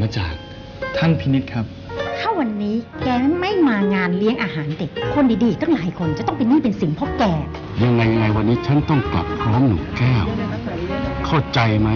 พี่นพินิษครับ ถ้าวันนี้แกไม่มางานเลี้ยงอาหารเด็ก คนดีๆตั้งหลายคนจะต้องเป็นหนี้เป็นสินเพราะแก ยังไงยังไงวันนี้ฉันต้องกลับพร้อมหนูแก้ว เข้าใจไหม